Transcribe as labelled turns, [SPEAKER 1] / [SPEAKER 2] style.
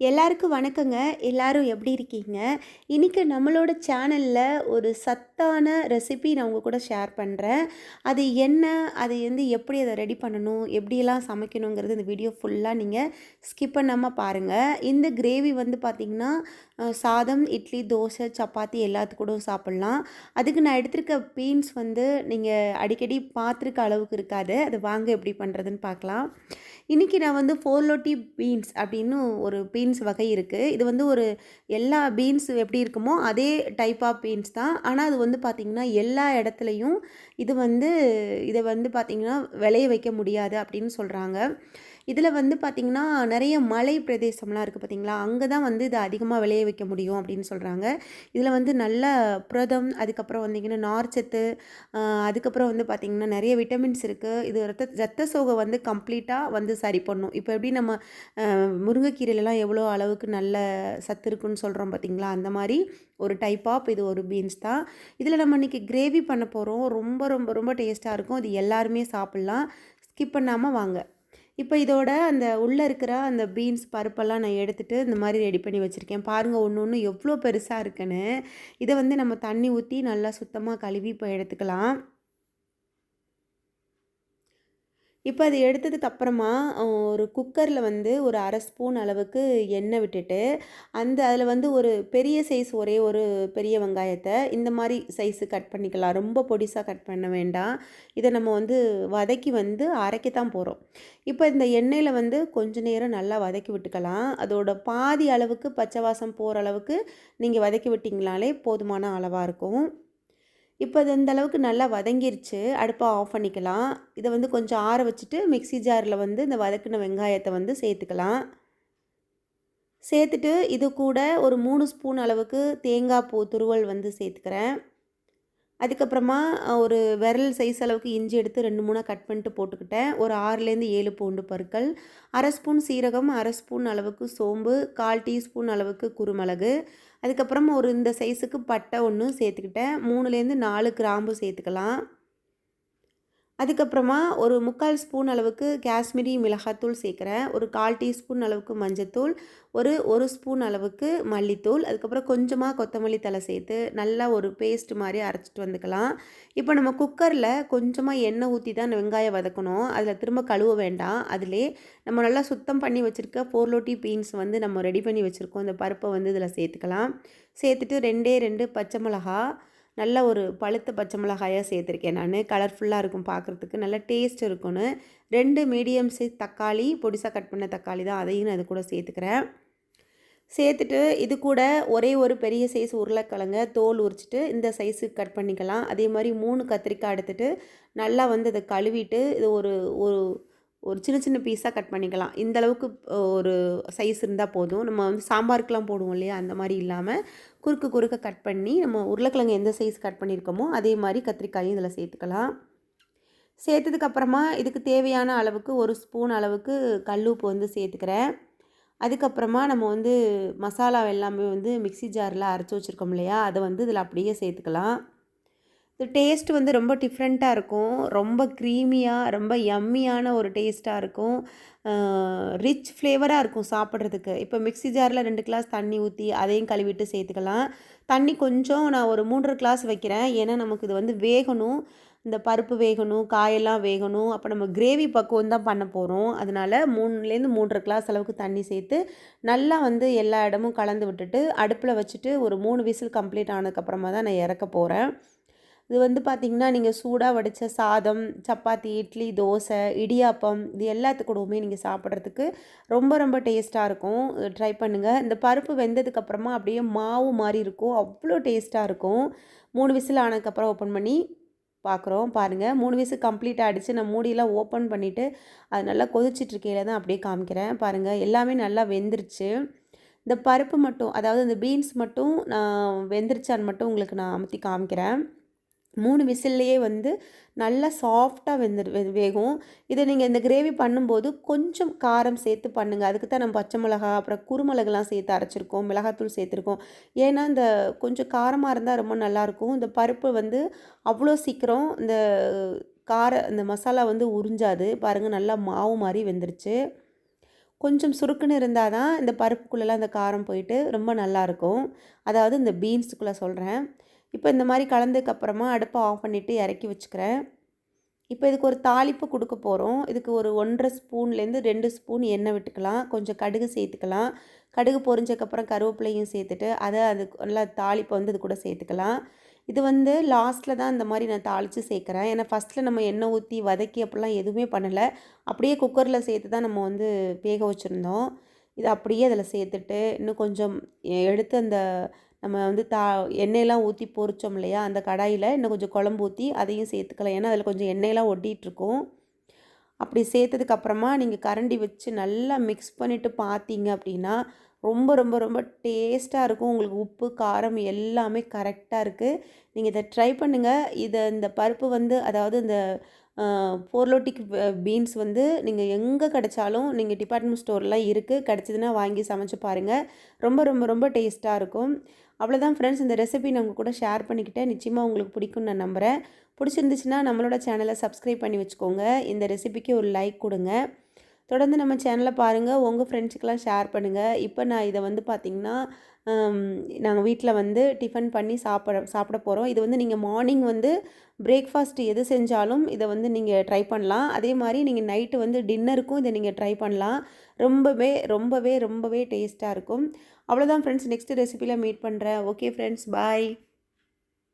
[SPEAKER 1] எல்லாருக்கும் வணக்கங்க. எல்லாரும் எப்படி இருக்கீங்க? இன்னைக்கு நம்மளோட சேனலில் ஒரு சத்தான ரெசிபி நான் உங்கள் கூட ஷேர் பண்ணுறேன் அது என்ன? அதை வந்து எப்படி அதை ரெடி பண்ணணும்? எப்படியெல்லாம் சமைக்கணுங்கிறது இந்த வீடியோ ஃபுல்லாக நீங்கள் ஸ்கிப் பண்ணாமல் பாருங்க. இந்த கிரேவி வந்து பார்த்தீங்கன்னா, சாதம், இட்லி, தோசை, சப்பாத்தி எல்லாத்து சாப்பிட்லாம் அதுக்கு நான் எடுத்திருக்க பீன்ஸ் வந்து நீங்கள் அடிக்கடி பார்த்துருக்க அளவுக்கு இருக்காது. அது வாங்க எப்படி பண்ணுறதுன்னு பார்க்கலாம். இன்னைக்கு நான் வந்து ஃபோர்லோட்டி பீன்ஸ் அப்படின்னு ஒரு பீன்ஸ் வகை இருக்குது இது வந்து ஒரு எல்லா பீன்ஸ் எப்படி இருக்குமோ, அதே டைப் ஆஃப் பீன்ஸ் தான். ஆனால் அது வந்து பார்த்திங்கன்னா எல்லா இடத்துலையும் இது வந்து இதை வந்து பார்த்தீங்கன்னா, விளைய வைக்க முடியாது அப்படின்னு சொல்கிறாங்க இதில் வந்து பார்த்திங்கன்னா நிறைய மலை பிரதேசம்லாம் இருக்குது பார்த்தீங்களா? அங்கே தான் வந்து இது அதிகமாக விளைய வைக்க முடியும் அப்படின்னு சொல்கிறாங்க இதில் வந்து நல்ல புரதம், அதுக்கப்புறம் வந்தீங்கன்னா நார்ச்சத்து, அதுக்கப்புறம் வந்து பார்த்திங்கன்னா நிறைய விட்டமின்ஸ் இருக்குது இது ரத்த ரத்த சோகை வந்து கம்ப்ளீட்டாக வந்து சரி பண்ணும். இப்போ எப்படி நம்ம முருங்கைக்கீரையிலலாம் எவ்வளோ அளவுக்கு நல்ல சத்து இருக்குன்னு சொல்கிறோம் பார்த்திங்களா அந்த மாதிரி ஒரு டைப் ஆஃப் இது ஒரு பீன்ஸ் தான். இதில் நம்ம இன்னைக்கு கிரேவி பண்ண போகிறோம் ரொம்ப ரொம்ப ரொம்ப டேஸ்ட்டாக இருக்கும். இது எல்லாருமே சாப்பிட்லாம் ஸ்கிப் பண்ணாமல் வாங்க. இப்போ இதோட அந்த உள்ளே இருக்கிற அந்த பீன்ஸ் பருப்பெல்லாம் நான் எடுத்துகிட்டு இந்த மாதிரி ரெடி பண்ணி வச்சுருக்கேன் பாருங்கள் ஒன்று ஒன்று எவ்வளோ பெருசாக இருக்குன்னு. இதை வந்து நம்ம தண்ணி ஊற்றி நல்லா சுத்தமாக கழுவி இப்போ எடுத்துக்கலாம். இப்போ அது எடுத்ததுக்கு அப்புறமா, ஒரு குக்கரில் வந்து ஒரு அரை ஸ்பூன் அளவுக்கு எண்ணெய் விட்டுட்டு, அந்த அதில் வந்து ஒரு பெரிய சைஸ் ஒரே ஒரு பெரிய வெங்காயத்தை இந்த மாதிரி சைஸு கட் பண்ணிக்கலாம். ரொம்ப பொடிசாக கட் பண்ண வேண்டாம். இதை நம்ம வந்து வதக்கி வந்து அரைக்க தான் போகிறோம் இப்போ இந்த எண்ணெயில் வந்து கொஞ்ச நேரம் நல்லா வதக்கி விட்டுக்கலாம். அதோட பாதி அளவுக்கு பச்சை வாசம் போகிற அளவுக்கு நீங்கள் வதக்கி விட்டிங்கனாலே போதுமான அளவாக இருக்கும். இப்போ இது இந்த அளவுக்கு நல்லா வதங்கிருச்சு. அடுப்பை ஆஃப் பண்ணிக்கலாம். இதை வந்து கொஞ்சம் ஆற வச்சுட்டு மிக்ஸி ஜாரில் வந்து இந்த வதக்குன வெங்காயத்தை வந்து சேர்த்துக்கலாம். சேர்த்துட்டு இது கூட ஒரு மூணு ஸ்பூன் அளவுக்கு தேங்காய் பூ துருவல் வந்து சேர்த்துக்கிறேன். அதுக்கப்புறமா ஒரு விரல் சைஸ் அளவுக்கு இஞ்சி எடுத்து 2, 3ஆ கட் பண்ணிட்டு போட்டுக்கிட்டேன். ஒரு 6லேருந்து 7 பூண்டு பற்கள், அரை ஸ்பூன் சீரகம், அரை ஸ்பூன் அளவுக்கு சோம்பு, 1/4 டீஸ்பூன் அளவுக்கு குருமிளகு, அதுக்கப்புறம் ஒரு இந்த சைஸுக்கு பட்டை ஒன்று சேர்த்துக்கிட்டேன். 3லேருந்து 4 கிராம்பு சேர்த்துக்கலாம். அதுக்கப்புறமா ஒரு 3/4 ஸ்பூன் அளவுக்கு காஷ்மீரி மிளகாத்தூள் சேர்க்குறேன் ஒரு 1/4 டீஸ்பூன் அளவுக்கு மஞ்சத்தூள், ஒரு ஒரு ஸ்பூன் அளவுக்கு மல்லித்தூள், அதுக்கப்புறம் கொஞ்சமாக கொத்தமல்லி தழை சேர்த்து நல்லா ஒரு பேஸ்ட் மாதிரி அரைச்சிட்டு வந்துக்கலாம். இப்போ நம்ம குக்கரில் கொஞ்சமாக எண்ணெய் ஊற்றி தான் வெங்காயம் வதக்கணும். அதில் திரும்ப கழுவ வேண்டாம். அதிலே நம்ம நல்லா சுத்தம் பண்ணி வச்சுருக்க ஃபோர்லோட்டி பீன்ஸ் வந்து நம்ம ரெடி பண்ணி வச்சுருக்கோம் இந்த பருப்பை வந்து இதில் சேர்த்துக்கலாம். சேர்த்துட்டு 2டே 2 பச்சை மிளகா, நல்ல ஒரு பழுத்த பச்சை மிளகாயாக சேர்த்துருக்கேன் நான் கலர்ஃபுல்லாக இருக்கும் பார்க்குறதுக்கு. நல்ல டேஸ்ட் இருக்கும்னு. ரெண்டு மீடியம் சைஸ் தக்காளி, பொடிசாக கட் பண்ண தக்காளி தான். அதையும் நான் அது கூட சேர்த்துக்கிறேன். சேர்த்துட்டு இது கூட ஒரே ஒரு பெரிய சைஸ் உருளைக்கிழங்க தோல் உரிச்சிட்டு இந்த சைஸுக்கு கட் பண்ணிக்கலாம். அதே மாதிரி மூணு கத்திரிக்காய் எடுத்துகிட்டு நல்லா வந்து அதை கழுவிட்டு, இது ஒரு ஒரு ஒரு சின்ன சின்ன பீஸாக கட் பண்ணிக்கலாம். இந்த அளவுக்கு ஒரு சைஸ் இருந்தால் போதும். நம்ம வந்து சாம்பாருக்கெலாம் போடுவோம் இல்லையா? அந்த மாதிரி இல்லாமல் குறுக்கு குறுக்க கட் பண்ணி, நம்ம உருளைக்கிழங்கு எந்த சைஸ் கட் பண்ணியிருக்கோமோ, அதே மாதிரி கத்திரிக்காயும் இதில் சேர்த்துக்கலாம். சேர்த்ததுக்கப்புறமா இதுக்கு தேவையான அளவுக்கு ஒரு ஸ்பூன் அளவுக்கு கல் உப்பு வந்து சேர்த்துக்கிறேன். அதுக்கப்புறமா நம்ம வந்து மசாலா எல்லாமே வந்து மிக்ஸி ஜாரில் அரைச்சி வச்சிருக்கோம் இல்லையா? அதை வந்து இதில் அப்படியே சேர்த்துக்கலாம். இது டேஸ்ட் வந்து ரொம்ப டிஃப்ரெண்ட்டாக இருக்கும். ரொம்ப க்ரீமியாக ரொம்ப யம்மியான ஒரு டேஸ்ட்டாக இருக்கும். ரிச் ஃப்ளேவராக இருக்கும் சாப்பிட்றதுக்கு இப்போ மிக்ஸி ஜாரில் ரெண்டு கிளாஸ் தண்ணி ஊற்றி அதையும் கழுவிட்டு சேர்த்துக்கலாம். தண்ணி கொஞ்சம் நான் ஒரு 3 1/2 கிளாஸ் வைக்கிறேன். ஏன்னா, நமக்கு இது வந்து வேகணும். இந்த பருப்பு வேகணும், காயெல்லாம் வேகணும். அப்போ நம்ம கிரேவி பக்குவம் தான் பண்ண போகிறோம் அதனால 3லேருந்து 3 1/2 கிளாஸ் அளவுக்கு தண்ணி சேர்த்து, நல்லா வந்து எல்லா இடமும் கலந்து விட்டுட்டு, அடுப்பில் வச்சுட்டு ஒரு மூணு விசில் கம்ப்ளீட் ஆனதுக்கப்புறமா தான் நான் இறக்க போகிறேன் இது வந்து பார்த்திங்கன்னா நீங்கள் சூடாக வடிச்ச சாதம், சப்பாத்தி, இட்லி, தோசை, இடியாப்பம் இது எல்லாத்துக்கூடவுமே கூடவுமே சாப்பிட்றதுக்கு ரொம்ப ரொம்ப டேஸ்ட்டாக இருக்கும். ட்ரை பண்ணுங்கள் இந்த பருப்பு வெந்ததுக்கப்புறமா அப்படியே மாவு மாதிரி இருக்கும். அவ்வளோ டேஸ்ட்டாக இருக்கும். மூணு விசில் ஆனதுக்கப்புறம் ஓப்பன் பண்ணி பார்க்குறோம். பாருங்கள் மூணு விசில் கம்ப்ளீட் ஆகிடுச்சு நான் மூடியெல்லாம் ஓப்பன் பண்ணிவிட்டு அது நல்லா கொதிச்சிட்ருக்கையில் தான் அப்படியே காமிக்கிறேன். பாருங்கள் எல்லாமே நல்லா வெந்துருச்சு. இந்த பருப்பு மட்டும், அதாவது இந்த பீன்ஸ் மட்டும் நான் வெந்துருச்சான்னு மட்டும் உங்களுக்கு நான் அமுத்தி காமிக்கிறேன். மூணு விசில்லையே வந்து நல்லா சாஃப்டாக வெந்துரு வே வேகும். இதை நீங்கள் இந்த கிரேவி பண்ணும்போது கொஞ்சம் காரம் சேர்த்து பண்ணுங்கள் அதுக்கு தான் நம்ம பச்சை மிளகா, அப்புறம் குறுமிளகுலாம் சேர்த்து அரைச்சிருக்கோம். மிளகாத்தூள் சேர்த்துருக்கோம். ஏன்னா, இந்த கொஞ்சம் காரமாக இருந்தால் ரொம்ப நல்லாயிருக்கும். இந்த பருப்பு வந்து அவ்வளோ சீக்கிரம் இந்த கார இந்த மசாலா வந்து உறிஞ்சாது. பாருங்கள் நல்லா மாவு மாதிரி வெந்துருச்சு. கொஞ்சம் சுருக்குன்னு இருந்தால் தான் இந்த பருப்புக்குள்ளெல்லாம் அந்த காரம் போயிட்டு ரொம்ப நல்லாயிருக்கும் அதாவது இந்த பீன்ஸுக்குள்ளே சொல்கிறேன் இப்போ இந்த மாதிரி கலந்ததுக்கப்புறமா அடுப்பை ஆஃப் பண்ணிவிட்டு இறக்கி வச்சுக்கிறேன். இப்போ இதுக்கு ஒரு தாளிப்பு கொடுக்க போகிறோம் இதுக்கு ஒரு ஒன்றரை ஸ்பூன்லேருந்து ரெண்டு ஸ்பூன் எண்ணெய் விட்டுக்கலாம். கொஞ்சம் கடுகு சேர்த்துக்கலாம். கடுகு பொரிஞ்சக்கப்புறம் கருவேப்பிலையும் சேர்த்துட்டு அதை அது நல்லா தாளிப்பை வந்து இது கூட சேர்த்துக்கலாம். இது வந்து லாஸ்ட்டில் தான் இந்த மாதிரி நான் தாளித்து சேர்க்குறேன். ஏன்னா ஃபஸ்ட்டில் நம்ம எண்ணெய் ஊற்றி வதக்கி அப்படிலாம் எதுவுமே பண்ணலை. அப்படியே குக்கரில் சேர்த்து தான் நம்ம வந்து வேக வச்சுருந்தோம். இது அப்படியே அதில் சேர்த்துட்டு இன்னும் கொஞ்சம் எடுத்து அந்த நம்ம வந்து தா எண்ணெயெல்லாம் ஊற்றி பொரித்தோம் இல்லையா? அந்த கடாயில் இன்னும் கொஞ்சம் குழம்பு ஊற்றி அதையும் சேர்த்துக்கலாம். ஏன்னா அதில் கொஞ்சம் எண்ணெயெல்லாம் ஒட்டிகிட்ருக்கும் அப்படி சேர்த்ததுக்கப்புறமா நீங்கள் கரண்டி வச்சு நல்லா மிக்ஸ் பண்ணிவிட்டு பார்த்தீங்க அப்படின்னா ரொம்ப ரொம்ப ரொம்ப டேஸ்ட்டாக இருக்கும். உங்களுக்கு உப்பு காரம் எல்லாமே கரெக்டாக இருக்குது நீங்கள் இதை ட்ரை பண்ணுங்கள் இதை இந்த பருப்பு வந்து அதாவது இந்த போர்லோட்டிக் பீன்ஸ் வந்து நீங்கள் எங்கே கிடைச்சாலும் நீங்கள் டிபார்ட்மெண்ட் ஸ்டோர்லாம் இருக்குது கிடச்சிதுன்னா வாங்கி சமைச்சு பாருங்கள் ரொம்ப ரொம்ப ரொம்ப டேஸ்ட்டாக இருக்கும். அவ்வளோதான் ஃப்ரெண்ட்ஸ் இந்த ரெசிபி நான் உங்கள் கூட ஷேர் பண்ணிக்கிட்டேன். நிச்சயமாக உங்களுக்கு பிடிக்கும்னு நான் நம்புகிறேன் பிடிச்சிருந்துச்சுன்னா நம்மளோட சேனலை சப்ஸ்கிரைப் பண்ணி வச்சுக்கோங்க. இந்த ரெசிபிக்கு ஒரு லைக் கொடுங்க. தொடர்ந்து நம்ம சேனலை பாருங்கள் உங்கள் ஃப்ரெண்ட்ஸுக்கெல்லாம் ஷேர் பண்ணுங்கள் இப்போ நான் இதை வந்து பார்த்திங்கன்னா நாங்கள் வீட்டில் வந்து டிஃபன் பண்ணி சாப்பிட சாப்பிட போகிறோம் இது வந்து நீங்கள் மார்னிங் வந்து பிரேக்ஃபாஸ்ட் எது செஞ்சாலும் இதை வந்து நீங்கள் ட்ரை பண்ணலாம். அதே மாதிரி நீங்கள் நைட்டு வந்து டின்னருக்கும் இதை நீங்கள் ட்ரை பண்ணலாம். ரொம்பவே ரொம்பவே ரொம்பவே டேஸ்ட்டாக இருக்கும். அவ்வளோதான் ஃப்ரெண்ட்ஸ் நெக்ஸ்ட் ரெசிபியில் மீட் பண்ணுறேன் ஓகே ஃப்ரெண்ட்ஸ் பாய்